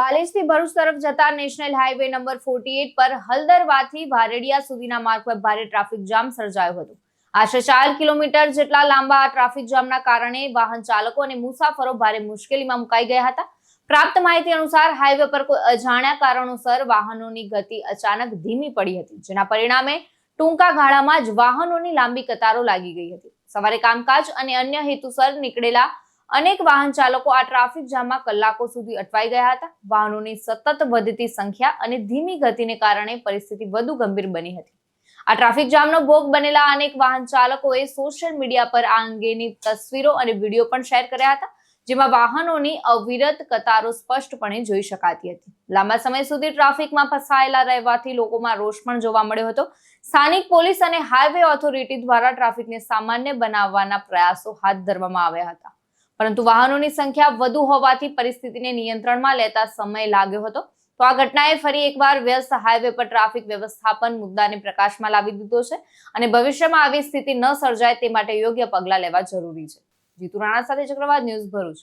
પાલેજથી ભરૂચ તરફ જતા national highway number forty પર હલદરવાથી વારેડિયા સુધીના માર્ગ પર ભારે ટ્રાફિક જામ સર્જાયો હતો. આશરે ચાર કિલોમીટર જેટલા લાંબા ટ્રાફિક જામના કારણે વાહન ચાલકો અને મુસાફરો ભારે મુશ્કેલીમાં મુકાઈ ગયા હતા. પ્રાપ્ત માહિતી અનુસાર હાઈવે પર કોઈ અજાણ્યા કારણોસર વાહનોની ગતિ અચાનક ધીમી પડી હતી, જેના પરિણામે ટૂંકા ગાળામાં જ વાહનોની લાંબી કતારો લાગી ગઈ હતી. સવારે કામકાજ અને અન્ય હેતુસર નીકળેલા અનેક વાહન ચાલકો આ ટ્રાફિક જામમાં કલાકો સુધી અટવાઈ ગયા હતા. વાહનોની સતત વધતી સંખ્યા અને ધીમી ગતિને કારણે પરિસ્થિતિ વધુ ગંભીર બની હતી. આ ટ્રાફિક જામનો ભોગ બનેલા અનેક વાહન ચાલકોએ સોશિયલ મીડિયા પર આ અંગેની તસવીરો અને વીડિયો પણ શેર કર્યા હતા, જેમાં વાહનોની અવિરત કતારો સ્પષ્ટપણે જોઈ શકાતી હતી. લાંબા સમય સુધી ટ્રાફિકમાં ફસાયેલા રહેવાથી લોકોમાં રોષ પણ જોવા મળ્યો હતો. સ્થાનિક પોલીસ અને હાઈવે ઓથોરિટી દ્વારા ટ્રાફિકને સામાન્ય બનાવવાના પ્રયાસો હાથ ધરવામાં આવ્યા હતા. પરંતુ વાહનોની સંખ્યા વધુ હોવાથી પરિસ્થિતિને નિયંત્રણમાં લેતા સમય લાગ્યો હતો. તો આ ઘટનાએ ફરી એકવાર વ્યસ્ત હાઈવે પર ટ્રાફિક વ્યવસ્થાપન મુદ્દાને પ્રકાશમાં લાવી દીધો છે અને ભવિષ્યમાં આવી સ્થિતિ ન સર્જાય તે માટે યોગ્ય પગલાં લેવા જરૂરી છે. જીતુ રાણા સાથે ચક્રવાત ન્યૂઝ ભરૂચ.